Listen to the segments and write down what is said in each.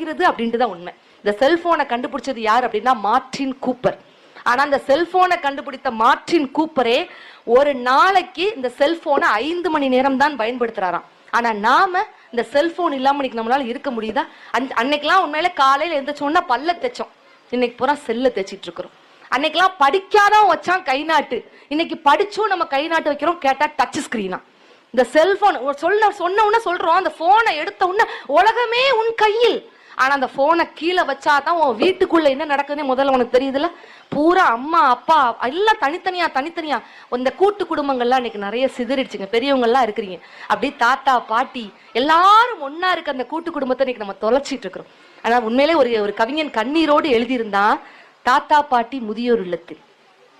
மறைகிறது அப்படின்ட்டு தான் உண்மை. இந்த செல்போனை கண்டுபிடிச்சது யார் அப்படின்னா மார்டின் கூப்பர். ஆனா அந்த செல்போனை கண்டுபிடித்த மார்டின் கூப்பரே ஒரு நாளைக்கு இந்த செல்போனை ஐந்து மணி நேரம் தான் பயன்படுத்துறாராம். ஆனா நாம இந்த செல்போன் இல்லாம இன்னைக்கு நம்மளால இருக்க முடியுதா? அன்- அன்னைக்கெல்லாம் உண்மையில காலையில எந்திரிச்சோன்னா பல்ல தைச்சோம் இன்னைக்கு பூரா செல்ல தைச்சிட்டு இருக்கிறோம். அன்னைக்கெல்லாம் படிக்காதான் வச்சான் கை நாட்டு. இன்னைக்கு படிச்சும் நம்ம கை நாட்டு வைக்கிறோம் கேட்டா டச் ஸ்கிரீனா இந்த செல்போன் சொல்ல சொன்ன உடனே சொல்றோம் அந்த போனை எடுத்த உடனே உலகமே உன் கையில். ஆனா அந்த போனை கீழே வச்சாதான் உன் வீட்டுக்குள்ள என்ன நடக்குதுன்னு முதல்ல உனக்கு தெரியுதுல பூரா அம்மா அப்பா எல்லாம் தனித்தனியா தனித்தனியா. இந்த கூட்டு குடும்பங்கள்லாம் இன்னைக்கு நிறைய சிதறிடுச்சுங்க. பெரியவங்கள்லாம் இருக்கிறீங்க. அப்படியே தாத்தா பாட்டி எல்லாரும் ஒன்னா இருக்க அந்த கூட்டு குடும்பத்தை இன்னைக்கு நம்ம தொலைச்சிட்டு இருக்கிறோம். ஆனா உண்மையிலே ஒரு ஒரு கவிஞன் கண்ணீரோடு எழுதியிருந்தா தாத்தா பாட்டி முதியோர் இல்லத்தில்.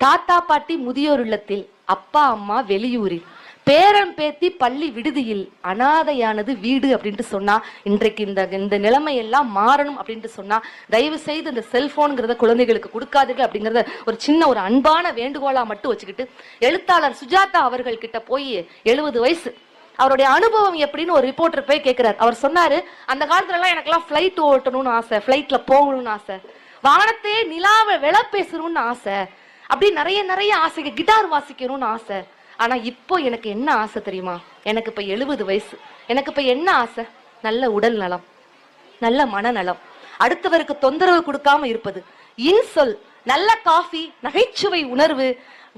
தாத்தா பாட்டி முதியோர் இல்லத்தில் அப்பா அம்மா வெளியூரில். பேரன் பேத்தி பள்ளி விடுதியில் அனாதையானது வீடு அப்படின்ட்டு சொன்னா இன்றைக்கு இந்த இந்த நிலைமை எல்லாம் மாறணும் அப்படின்ட்டு சொன்னா தயவு செய்து இந்த செல்போன்ங்கிறத குழந்தைகளுக்கு கொடுக்காதீர்கள் அப்படிங்கறத ஒரு சின்ன ஒரு அன்பான வேண்டுகோளா மட்டும் வச்சுக்கிட்டு எழுத்தாளர் சுஜாதா அவர்கள் கிட்ட போய் எழுபது வயசு. அவருடைய அனுபவம் எப்படின்னு ஒரு ரிப்போர்ட்டர் போய் கேட்கிறார் அவர் சொன்னாரு அந்த காலத்துல எல்லாம் எனக்கெல்லாம் ஃபிளைட் ஓட்டணும்னு ஆசை ஃபிளைட்ல போகணும்னு ஆசை வானத்தையே நிலாவை விள பேசணும்னு ஆசை அப்படி நிறைய நிறைய ஆசைக்கு கிட்டார் வாசிக்கணும்னு ஆசை ஆனால் இப்போ எனக்கு என்ன ஆசை தெரியுமா? எனக்கு இப்போ எழுபது வயசு. எனக்கு இப்போ என்ன ஆசை? நல்ல உடல் நலம். நல்ல மனநலம். அடுத்தவருக்கு தொந்தரவு கொடுக்காம இருப்பது. இன்சொல் நல்ல காஃபி நகைச்சுவை உணர்வு.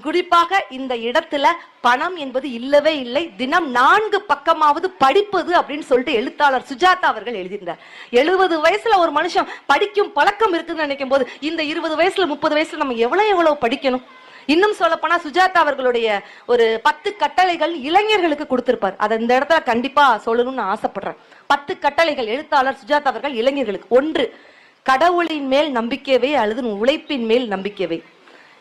குறிப்பாக இந்த இடத்துல பணம் என்பது இல்லவே இல்லை. தினம் நான்கு பக்கமாவது படிப்பது அப்படின்னு சொல்லிட்டு எழுத்தாளர் சுஜாதா அவர்கள் எழுதியிருந்தார். எழுபது வயசுல ஒரு மனுஷன் படிக்கும் பழக்கம் இருக்குன்னு நினைக்கும் போது இந்த இருபது வயசுல முப்பது வயசுல நம்ம எவ்வளவு எவ்வளவு படிக்கணும்? இன்னும் சொல்ல போனா சுஜாதா அவர்களுடைய ஒரு பத்து கட்டளைகள் இளைஞர்களுக்கு கொடுத்திருப்பார். அதை இந்த இடத்துல கண்டிப்பா சொல்லணும்னு ஆசைப்படுறேன். பத்து கட்டளைகள் எழுத்தாளர் சுஜாதா அவர்கள் இளைஞர்களுக்கு. ஒன்று கடவுளின் மேல் நம்பிக்கைவை அல்லது உழைப்பின் மேல் நம்பிக்கைவை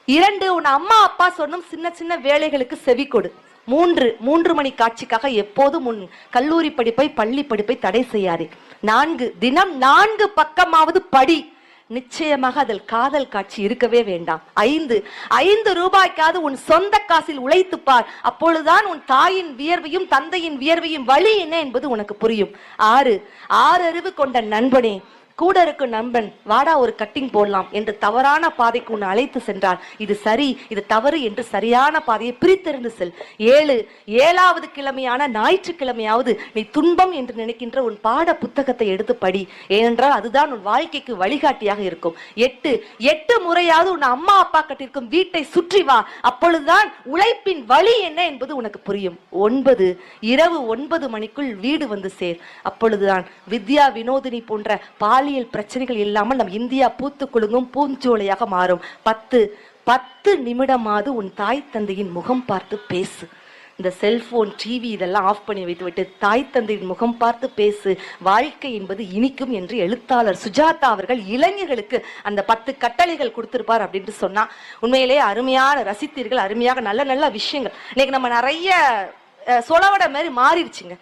இரண்டு உன் அம்மா அப்பா சொன்னும் சின்ன சின்ன வேலைகளுக்கு செவி கொடு. மூன்று மூன்று மணி காட்சிக்காக எப்போதும் உன் கல்லூரி படிப்பை பள்ளி படிப்பை தடை செய்யாதே. நான்கு தினம் நான்கு பக்கமாவது படி. நிச்சயமாக அதில் காதல் காட்சி இருக்கவே வேண்டாம். ஐந்து ஐந்து ரூபாய்க்காவது உன் சொந்த காசில் உழைத்துப்பார். அப்பொழுதுதான் உன் தாயின் வியர்வையும் தந்தையின் வியர்வையும் வழி என்ன என்பது உனக்கு புரியும். ஆறு ஆறு அறிவு கொண்ட நண்பனே கூட இருக்கும் நண்பன் வாடா ஒரு கட்டிங் போடலாம் என்று தவறான பாதைக்கு உன்னை அழைத்து சென்றான் இது சரி இது தவறு என்று சரியான பாதையை பிரித்தெறிந்து செல். ஏழு ஏழாவது கிழமையான ஞாயிற்றுக்கிழமையாவது நீ துன்பம் என்று நினைக்கின்ற உன் பாட புத்தகத்தை எடுத்து படி. ஏனென்றால் அதுதான் உன் வாழ்க்கைக்கு வழிகாட்டியாக இருக்கும். எட்டு எட்டு முறையாவது உன் அம்மா அப்பா கட்டிருக்கும் வீட்டை சுற்றி வா. அப்பொழுதுதான் உழைப்பின் வழி என்ன என்பது உனக்கு புரியும். ஒன்பது இரவு ஒன்பது மணிக்குள் வீடு வந்து சேர். அப்பொழுதுதான் வித்யா வினோதினி போன்ற பாலி பாலியல் பிரச்சனைகள் இல்லாமல் நம் இந்தியா பூத்து குலுங்கும் பூஞ்சோலையாக மாறும். பத்து பத்து நிமிடமாவது உன் தாய் தந்தையின் முகம் பார்த்து பேசு. இந்த செல்போன் டிவி இதெல்லாம் ஆஃப் பண்ணி வைத்துவிட்டு தாய் தந்தையின் முகம் பார்த்து பேசு. வாழ்க்கை என்பது இனிக்கும் என்று எழுத்தாளர் சுஜாதா அவர்கள் இளைஞர்களுக்கு அந்த பத்து கட்டளைகள் கொடுத்திருப்பார் அப்படின்ட்டு சொன்னா உண்மையிலேயே அருமையான ரசித்தீர்கள் அருமையாக நல்ல நல்ல விஷயங்கள். இன்னைக்கு நம்ம நிறைய சொலவட மாதிரி மாறிடுச்சுங்க.